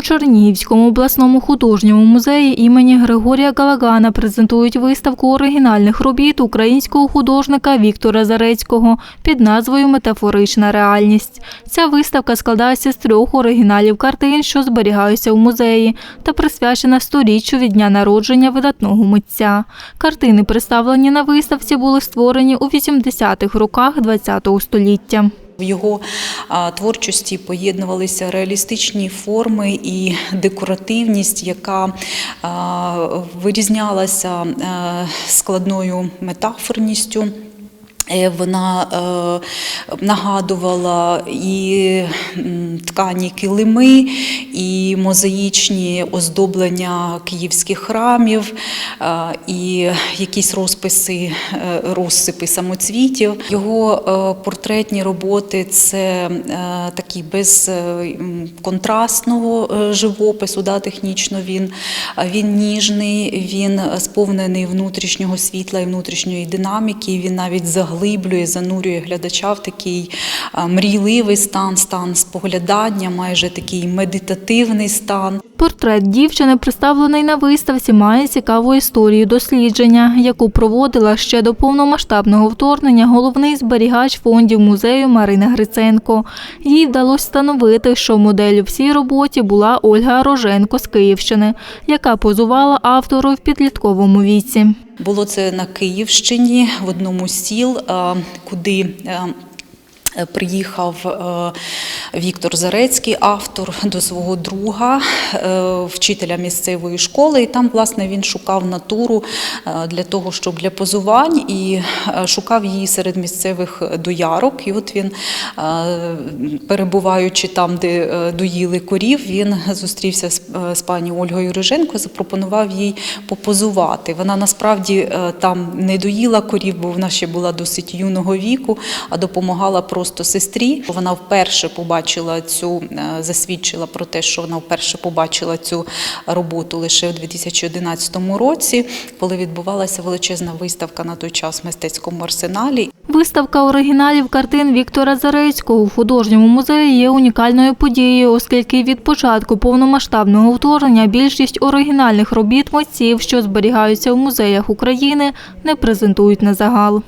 У Чернігівському обласному художньому музеї імені Григорія Галагана презентують виставку оригінальних робіт українського художника Віктора Зарецького під назвою Метафорична реальність. Ця виставка складається з трьох оригіналів картин, що зберігаються у музеї, та присвячена сторіччю від дня народження видатного митця. Картини, представлені на виставці, були створені у 80-х роках ХХ століття. В його творчості поєднувалися реалістичні форми і декоративність, яка вирізнялася складною метафорністю. Е, Вона е, нагадувала і ткані килими, і мозаїчні оздоблення київських храмів, е, і якісь розписи, е, розсипи самоцвітів. Його е, портретні роботи це е, такі без е, контрастного е, живопису, да, технічно він, він ніжний, він сповнений внутрішнього світла і внутрішньої динаміки. Він навіть заглиблює, занурює глядача в такий мрійливий стан, стан споглядання, майже такий медитативний стан. Портрет дівчини, представлений на виставці, має цікаву історію дослідження, яку проводила ще до повномасштабного вторгнення головний зберігач фондів музею Марина Гриценко. Їй вдалося встановити, що моделлю в цій роботі була Ольга Роженко з Київщини, яка позувала автору в підлітковому віці. Було це на Київщині в одному з сіл, куди е, приїхав е, Віктор Зарецький, автор до свого друга, е, вчителя місцевої школи. І там, власне, він шукав натуру е, для того, щоб для позувань, і е, шукав її серед місцевих доярок. І от він, перебуваючи там, де доїли корів, він зустрівся з, пані Ольгою Риженко, запропонував їй попозувати. Вона насправді там не доїла корів, бо вона ще була досить юного віку, а допомагала просто сестрі. Вона вперше побачила цю, е, засвідчила про те, що вона вперше побачила цю роботу лише у 2011 році, коли відбувалася величезна виставка на той час в мистецькому арсеналі. Виставка оригіналів картин Віктора Зарецького у художньому музеї є унікальною подією, оскільки від початку повномасштабного вторгнення більшість оригінальних робіт митців, що зберігаються у музеях України, не презентують на загал.